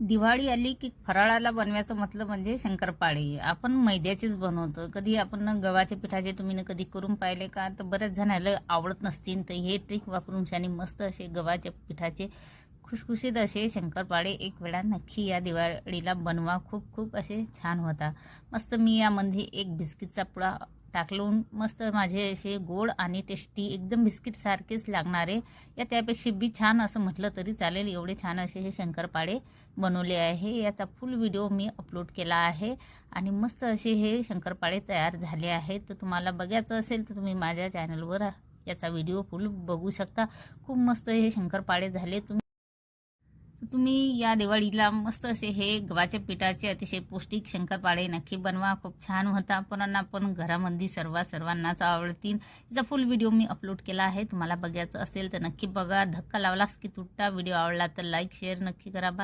दिवाळी आली की फराळाला बनवायचं म्हटलं म्हणजे शंकरपाळी. आपण मैद्याचेच बनवतो. कधी आपण गव्हाच्या पिठाचे तुम्ही कधी करून पाहिले का? तर बऱ्याच जणांना आवडत नसतील. तर हे ट्रिक वापरून शाने मस्त असे गव्हाच्या पिठाचे खुसखुशीत असे शंकरपाळे एक वेळा नक्की या दिवाळीला बनवा. खूप खूप असे छान होता. मस्त मी यामध्ये एक बिस्किटचा पुडा टाकलून मस्त माझे असे गोड आणि टेस्टी एकदम बिस्किटसारखेच लागणारे. या त्यापेक्षा बी छान असं म्हटलं तरी चालेल. एवढे छान असे हे शंकरपाळे बनवले आहे. याचा फुल व्हिडिओ मी अपलोड केला आहे. आणि मस्त असे हे शंकरपाळे तयार झाले आहेत. तर तुम्हाला बघायचं असेल तर तुम्ही माझ्या चॅनलवर याचा व्हिडिओ फुल बघू शकता. खूप मस्त हे शंकरपाळे झाले. तुम्ही तुम्ही या दिवाळीला मस्त असे हे गव्हाच्या पिठाचे अतिशय पौष्टिक शंकरपाळे नक्की बनवा. खूप छान होता. पण घरामध्ये सर्व सर्वांनाच आवडतील. याचा फुल व्हिडिओ मी अपलोड केला आहे. तुम्हाला बघायचं असेल तर नक्की बघा. धक्का लावलास की तुटता. व्हिडिओ आवडला तर लाईक शेअर नक्की करा. बाय